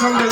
상대